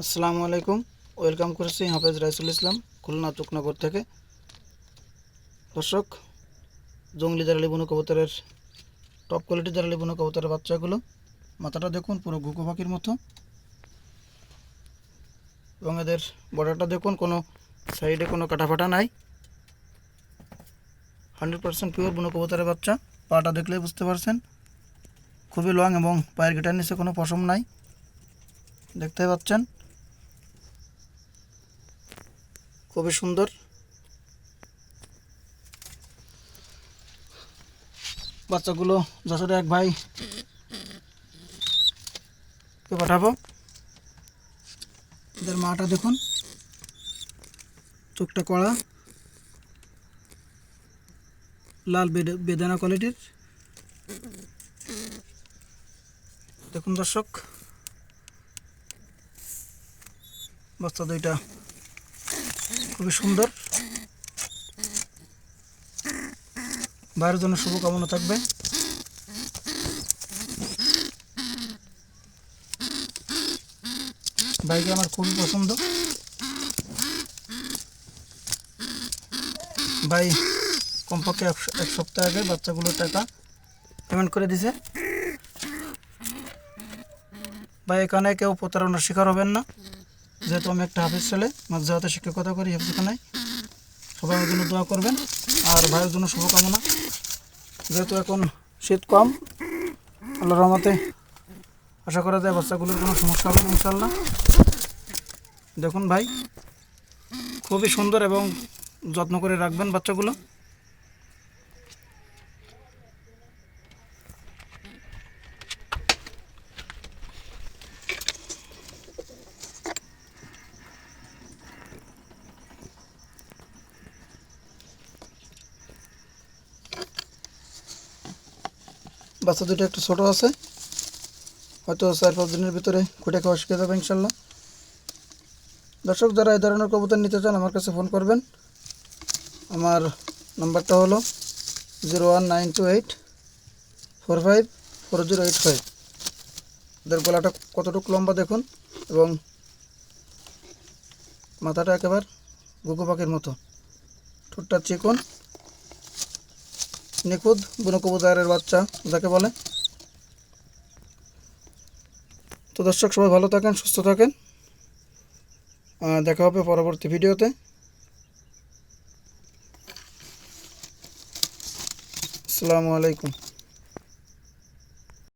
আসসালামু আলাইকুম। ওয়েলকাম করেছি হাফেজ রাইসুল ইসলাম, খুলনা চুকনগর থেকে। দর্শক, জঙ্গলি জারালি বুনো কবুতরের টপ কোয়ালিটি জারালি বুনো কবুতরের বাচ্চাগুলো, মাথাটা দেখুন পুরো ঘুঘু পাখির মতো। এবং এদের বর্ডারটা দেখুন, কোনো সাইডে কোনো কাটাফাটা নাই। হান্ড্রেড পার্সেন্ট পিওর বুনো কবুতরের বাচ্চা, পাটা দেখলেই বুঝতে পারছেন। খুবই লং এবং পায়ের গেটার নিচে কোনো পশম নাই। দেখতে পাচ্ছেন? খুবই সুন্দর। বাচ্চাগুলো যশোরে এক ভাই। পাঠাবো? এদের মাটা দেখুন। চোখটা কড়া। লাল বেদে- বেদানা কোয়ালিটির। দেখুন দর্শক। বাচ্চা দুইটা। খুবই সুন্দর। ভাইয়ের জন্য শুভকামনা থাকবে। বাইকে আমার খুবই পছন্দ। ভাই কমপক্ষে এক এক সপ্তাহ আগে বাচ্চাগুলোর টাকা পেমেন্ট করে দিছে। ভাই এখানে কেউ প্রতারণার শিকার হবেন না। যেহেতু আমি একটা হাফিজ ছেলে মাঝে শিক্ষকতা করি, হাফিজখানায়। সবাই জন্য দোয়া করবেন। আর ভাইয়ের জন্য শুভকামনা। যেহেতু এখন শীত কম আল্লাহ রহমতে আশা করা যায় বাচ্চাগুলোর কোনো সমস্যা হবে না ইনশাল্লাহ দেখুন ভাই, খুবই সুন্দর এবং যত্ন করে রাখবেন বাচ্চাগুলো। বাচ্চা দুটো একটু ছোটো আছে। হয়তো চার পাঁচ দিনের ভিতরে খুঁটে খাওয়া শিখে যাবে ইনশাল্লাহ। দর্শক, যারা এই ধরনের কবুতর নিতে চান, আমার কাছে ফোন করবেন। আমার নাম্বারটা হলো zero one nine two eight four five four zero eight five. এদের গলাটা কতটুকু লম্বা দেখুন এবং মাথাটা একেবারে গুগু পাখির মতো। ঠোঁটটা চিকন। নিখুঁত বুনো বাচ্চা, যাকে বলে। তো দর্শক, সবাই ভালো থাকেন, সুস্থ থাকেন। দেখা হবে পরবর্তী ভিডিওতে। আসসালামু আলাইকুম।